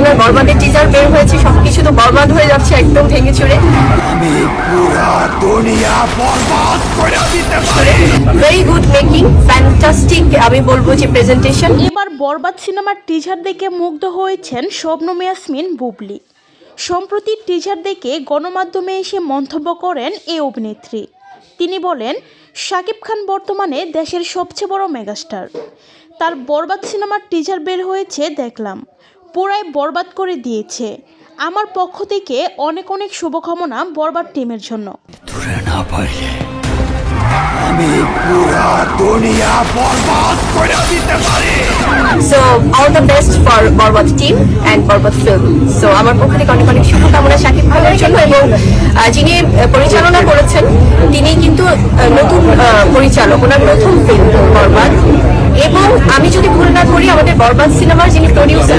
ওনার বরবাদের টিজার বের হয়েছে, সবকিছু তো বরবাদ হয়ে যাচ্ছে একদম ভেঙে চুরে। ভেরি গুড মেকিং ফ্যান্টাস্টিক আমি বলব যে প্রেজেন্টেশন এবার বরবাদ সিনেমার টিজার দেখে মুগ্ধ হয়েছেন শবনম ইয়াসমিন, বুবলি। সম্প্রতি টিজার দেখে গণমাধ্যমে এসে মন্তব্য করেন এই অভিনেত্রী। তিনি বলেন, শাকিব খান বর্তমানে দেশের সবচেয়ে বড় মেগাস্টার। তার বরবাদ সিনেমার টিজার বের হয়েছে, দেখলাম। পুরাই বরবাদ করে দিয়েছে। আমার পক্ষ থেকে অনেক অনেক শুভকামনা বরবাদ টিমের জন্য। দূরে না পারলে আমি পুরা দুনিয়া বরবাদ করে দিতে পারি। So all the best for Borbaad team and Borbaad film so আমার পক্ষ থেকে অনেক অনেক শুভকামনা শাকিব খানের জন্য এবং যিনি আহ, পরিচালনা করেছেন তিনি কিন্তু নতুন আহ, পরিচালক ওনার প্রথম ফিল্ম বরবাদ। এবং আমি যদি করি আমাদের বরবাদ সিনেমার যিনি প্রডিউসার